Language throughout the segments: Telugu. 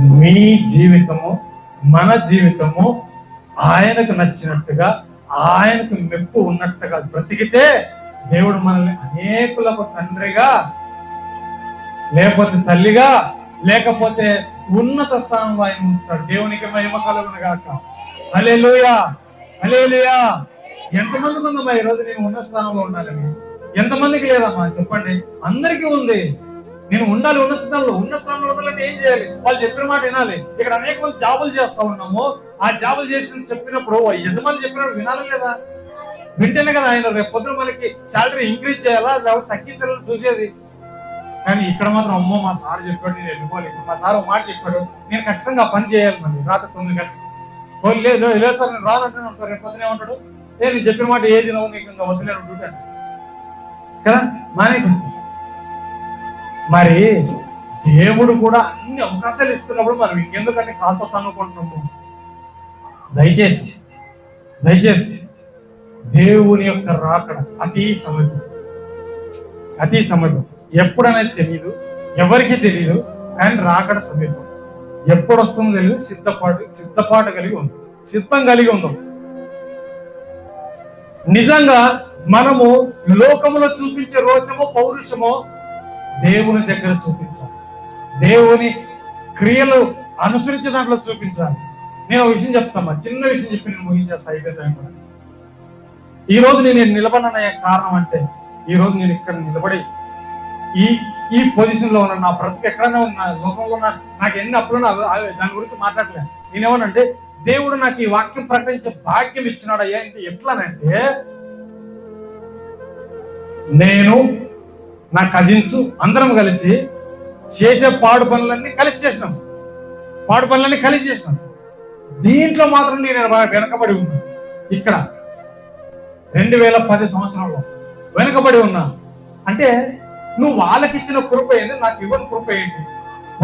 మీ జీవితము మన జీవితము ఆయనకు నచ్చినట్టుగా ఆయనకు మెప్పు ఉన్నట్టుగా బ్రతికితే దేవుడు మనల్ని అనేకులకు తండ్రిగా లేకపోతే తల్లిగా లేకపోతే ఉన్నత స్థానంలో ఆయన ఉంచుతాడు. దేవునికి మహిమ కలుగును గాక. అలే లూయా ఎంతమందికి ఉందమ్మా ఈ రోజు? నేను ఉన్న స్థానంలో ఉండాలని. ఎంతమందికి లేదమ్మా? చెప్పండి. అందరికీ ఉంది. నేను ఉండాలి ఉన్న స్థానంలో ఉన్న స్థానంలో ఉండాలంటే ఏం చేయాలి? వాళ్ళు చెప్పిన మాట వినాలి. ఇక్కడ అనేక మంది జాబులు చేస్తా ఉన్నాము. ఆ జాబులు చేసి చెప్పినప్పుడు యజమాని చెప్పినప్పుడు వినాలి లేదా వింటేనే కదా ఆయన రేపు పొద్దున మనకి శాలరీ ఇంక్రీజ్ చేయాలా లేకపోతే తగ్గించాలని చూసేది? కానీ ఇక్కడ మాత్రం అమ్మో మా సార్ చెప్పాడు నేను వెళ్ళిపోవాలి. మా సార్ ఒక మాట చెప్పాడు. నేను ఖచ్చితంగా పని చేయాలి మరి రాత్రి తొమ్మిది గంటలు. ఓ లేదు లేదు, సార్ నేను రానంటే ఉంటాడు రేపు పొద్దున ఏమంటాడు? నేను చెప్పిన మాట ఏది నవ్వు నీకు ఇంకా వదిలేను డ్యూటీ కదా? మానే మరి దేవుడు కూడా అన్ని అవకాశాలు ఇస్తున్నప్పుడు మనం ఇంకెందుకంటే కాతో తన్నుకుంటున్నాము. దయచేసి దయచేసి దేవుని యొక్క రాకడ అతి సమయం. అతి సమయం. ఎప్పుడనేది తెలియదు ఎవరికి తెలియదు కానీ రాకడ సమయం. ఎప్పుడు వస్తుందో తెలియదు సిద్ధపాటు సిద్ధపాటు కలిగి ఉంది సిద్ధం కలిగి ఉందాం నిజంగా మనము లోకములో చూపించే రోషమో పౌరుషమో దేవుని దగ్గర చూపించాలి. దేవుని క్రియలు అనుసరించే దాంట్లో చూపించాలి. నేను ఒక విషయం చెప్తామా చిన్న విషయం చెప్పి నేను ముగించేస్తా అయిపోతాను కూడా. ఈ రోజు నేను నిలబడిన కారణం అంటే ఈ రోజు నేను ఇక్కడ నిలబడి ఈ ఈ పొజిషన్లో ఉన్న నా బ్రతికి ఎక్కడైనా ఉన్న లోకంలో ఉన్న నాకు ఎన్ని అప్పులు దాని గురించి మాట్లాడలేదు. నేనేమనంటే దేవుడు నాకు ఈ వాక్యం ప్రకటించే భాగ్యం ఇచ్చినాడు అయ్యా అంటే ఎట్లానంటే నేను నా కజిన్స్ అందరం కలిసి చేసే పాడు పనులన్నీ కలిసి చేసినాం. పాడు పనులన్నీ కలిసి చేసినాం. దీంట్లో మాత్రం నేను వెనకబడి ఉన్నా. ఇక్కడ రెండు వేల పది సంవత్సరంలో వెనుకబడి ఉన్నా. అంటే నువ్వు వాళ్ళకి ఇచ్చిన కృప ఏంటి? నాకు ఇవ్వని కృప ఏంటి?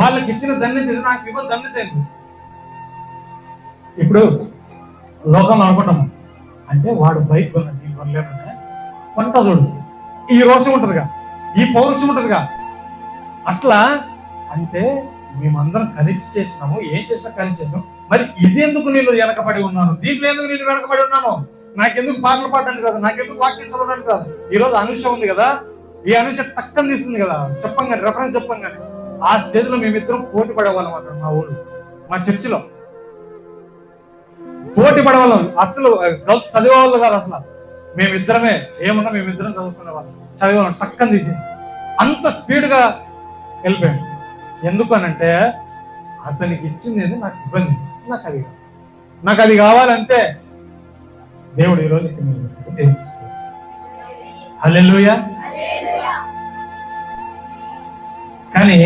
వాళ్ళకి ఇచ్చిన ధన్యత ఏంటి? నాకు ఇవ్వని ధన్యత ఏంటి? ఇప్పుడు లోకంలో అనుకుంటాము. అంటే వాడు బైక్ కొన్నాడు దీని కొంట చూడు. ఈ రోజు ఉంటుందిగా. ఈ పౌరుషం ఉంటుందిగా. అట్లా అంటే మేమందరం కలిసి చేసినాము. ఏం చేసినా కలిసి చేసినాం మరి ఇది ఎందుకు నేను వెనకబడి ఉన్నాను? దీంట్లో ఎందుకు నేను వెనకబడి ఉన్నాను? నాకెందుకు పాటలు పాడడానికి కాదు నాకెందుకు వాక్యం చదవడానికి కాదు ఈ రోజు అనుష ఉంది కదా. ఈ అనుష టక్కని తీస్తుంది కదా. చెప్పంగానే రెఫరెన్స్ చెప్పంగానే. ఆ స్టేజ్లో మేమిద్దరం పోటీ పడేవాళ్ళం అక్కడ మా ఊళ్ళో. మా చర్చిలో. పోటీ పడేవాళ్ళం. అసలు గర్ల్స్ చదివేవాళ్ళు కాదు అసలు. మేమిద్దరమే ఏమన్నా మేమిద్దరం చదువుకునే వాళ్ళం. చదివేవాళ్ళం టక్కని తీసేసి. అంత స్పీడ్గా వెళ్ళిపోయాడు ఎందుకు అనంటే అతనికి ఇచ్చింది ఏదో నాకు ఇబ్బంది నాకు అది నాకు అది కావాలంటే దేవుడు ఈ రోజు హల్లెలూయా. కానీ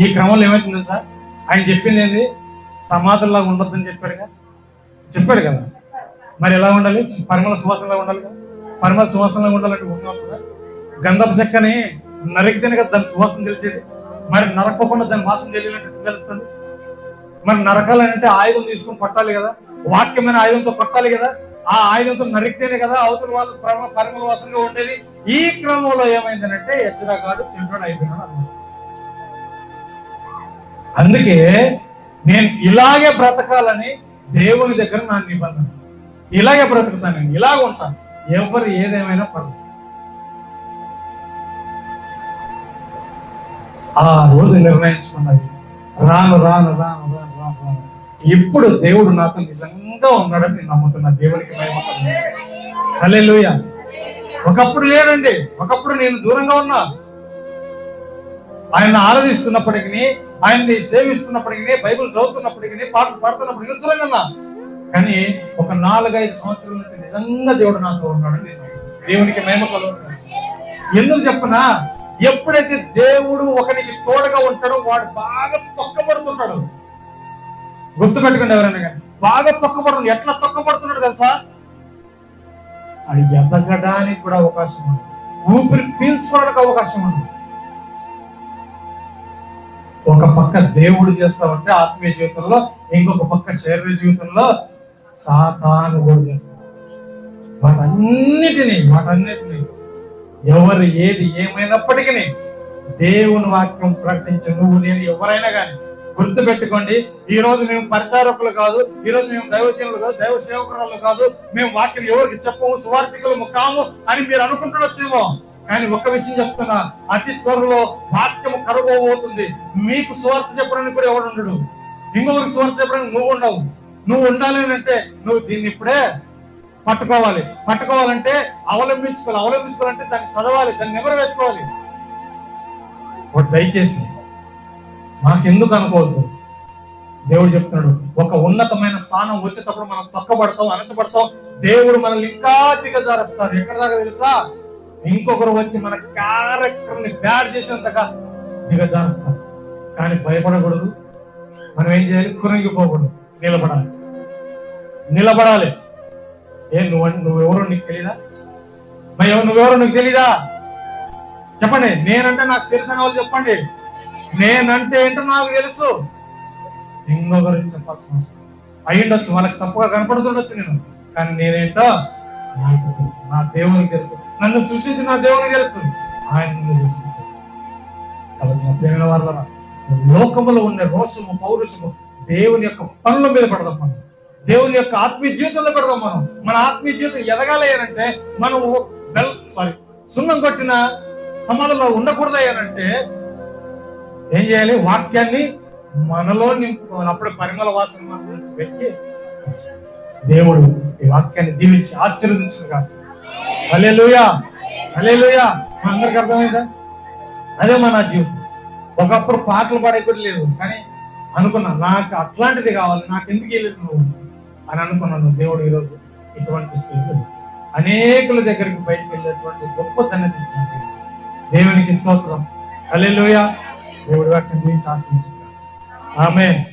ఈ క్రమంలో ఏమవుతుంది సార్ ఆయన చెప్పింది ఏంది? సమాధుల్లాగా ఉండొద్దని చెప్పాడుగా. చెప్పాడు కదా. మరి ఎలా ఉండాలి? పరిమళ సువాసనలా ఉండాలి కదా పరిమళ సువాసనలో ఉండాలంటే ఉంటుందా గంధపు చెక్కని నరికితేనే కదా దాని సువాసన తెలిసేది. మరి నరకకుండా దాని వాసన తెలియాలంటే తెలుస్తుంది? మరి నరకాలంటే ఆయుధం తీసుకొని పట్టాలి కదా. వాక్యమైన ఆయుధంతో కొట్టాలి కదా. ఆ ఆయుధంతో నరికితేనే కదా అవతల వాళ్ళు పరిమళ వాసనగా ఉండేది. ఈ క్రమంలో ఏమైందనంటే ఎచ్చరగాడు చిల్డ్రన్ అయిపోయినాడు అందుకే నేను ఇలాగే బ్రతకాలని దేవుని దగ్గర నా నిబంధన. ఇలాగే బ్రతుకుతాను నేను. ఇలాగ ఉంటాను. ఎవరు ఏదేమైనా పర్లేదు ఆ రోజు నిర్ణయించుకున్నది. రాను రాను రాను రాను రాను రాను. ఇప్పుడు దేవుడు నాతో నిజంగా ఉన్నాడని నేను నమ్ముతున్నా. దేవునికి లూయ ఒకప్పుడు లేడండి. ఒకప్పుడు నేను దూరంగా ఉన్నా. ఆయన ఆరాధిస్తున్నప్పటికీ ఆయన్ని సేవిస్తున్నప్పటికీ బైబిల్ చదువుతున్నప్పటికీ పాటలు పాడుతున్నప్పటికీ దూరంగా ఉన్నా. కానీ ఒక నాలుగైదు సంవత్సరాల నుంచి నిజంగా దేవుడు నాతో ఉన్నాడు నేను దేవునికి మేమ ఎందుకు చెప్పనా ఎప్పుడైతే దేవుడు ఒకరికి తోడుగా ఉంటాడో వాడు బాగా తొక్కబడుతుంటాడు. గుర్తుపెట్టుకోండి ఎవరైనా కానీ. బాగా తొక్కబడుతుంది. ఎట్లా తొక్కబడుతున్నాడు తెలుసా? అది ఎదగడానికి కూడా అవకాశం ఉంది. ఊపిరి పీల్చుకోవడానికి అవకాశం ఉంది. ఒక పక్క దేవుడు చేస్తా ఉంటే ఆత్మీయ జీవితంలో ఇంకొక పక్క శరీర జీవితంలో సాతాను కూడా చేస్తాడు. వాటన్నిటినీ వాటన్నిటినీ ఎవరు ఏది ఏమైనప్పటికీ దేవుని వాక్యం ప్రకటించే నువ్వు నేను ఎవరైనా కానీ గుర్తు పెట్టుకోండి ఈ రోజు మేము పరిచారకులు కాదు ఈ రోజు మేము దైవజనులు కాదు దైవ సేవకురాలు కాదు మేము వాక్యం ఎవరికి చెప్పము సువార్థికులము కాము అని మీరు అనుకుంటుండొచ్చేమో కానీ ఒక్క విషయం చెప్తున్నా అతి త్వరలో వాక్యము కరుగోబోతుంది మీకు సువార్త చెప్పడానికి కూడా ఎవడు ఉండడు ఇంకొకరికి సువార్త చెప్పడానికి నువ్వు ఉండవు నువ్వు ఉండాలి అంటే నువ్వు దీన్ని ఇప్పుడే పట్టుకోవాలి. పట్టుకోవాలంటే అవలంబించుకోవాలి. అవలంబించుకోవాలంటే దాన్ని చదవాలి. దాన్ని నెమరు వేసుకోవాలి. దయచేసి మాకెందుకు అనుకోవద్దు? దేవుడు చెప్తున్నాడు ఒక ఉన్నతమైన స్థానం వచ్చేటప్పుడు మనం తొక్కబడతాం అణచబడతాం. దేవుడు మనల్ని ఇంకా దిగజారుస్తాడు. ఎక్కడ దాకా తెలుసా? ఇంకొకరు వచ్చి మన క్యారెక్టర్ని బ్యాడ్ చేసినంతగా దిగజారుస్తాడు కానీ భయపడకూడదు. మనం ఏం చేయాలి? కురంగిపోకూడదు. నిలబడాలి. నిలబడాలి. ఏ నువ్వు నువ్వెవరో నీకు తెలీదా? మై ఎవరు నువ్వెవరో నీకు తెలీదా? చెప్పండి. నేనంటే నాకు తెలిసిన వాళ్ళు చెప్పండి. నేనంటే ఏంటో నాకు తెలుసు. ఇంకొకరికి చెప్పాల్సిన అవసరం అయ్యుండొచ్చు. వాళ్ళకి తప్పుగా కనపడుతుండొచ్చు నేను. కానీ నేనేంటో నాకు తెలుసు. నా దేవునికి తెలుసు. నన్ను సృష్టించి నా దేవునికి తెలుసు. ఆయన నన్ను కాబట్టి నా ప్రేమ వాళ్ళ లోకములో ఉన్న రోషము పౌరుషము దేవుని యొక్క పనుల మీద పడదాం మనం దేవుని యొక్క ఆత్మీయ జీవితంలో పెడదాం మనం. మన ఆత్మీయ జీవితం ఎదగాలి అంటే మనం బెల్ సారీ సున్నం కొట్టిన సమాధంలో ఉండకూడదు అంటే ఏం చేయాలి? వాక్యాన్ని మనలో నింపుకోవాలి. అప్పుడే పరిమళ వాసన మన గురించి పెట్టి దేవుడు ఈ వాక్యాన్ని దీవించి ఆశీర్వదించిన కాదు అలే లూయా అలే లూయా అందరికి అర్థమైందా? అదే మన జీవితం. ఒకప్పుడు పాటలు పాడే కూడా లేదు కానీ అనుకున్నా నాకు అట్లాంటిది కావాలి నాకు ఎందుకు వెళ్ళలేదు నువ్వు అని అనుకున్నాను. దేవుడు ఈరోజు ఇటువంటి స్థితి అనేకుల దగ్గరికి బయటకు వెళ్ళేటువంటి గొప్పతనం ధన్యత ఇచ్చినట్టు దేవునికి స్తోత్రం. హల్లెలూయా. దేవుడి వాటిని గురించి ఆశించారు ఆమె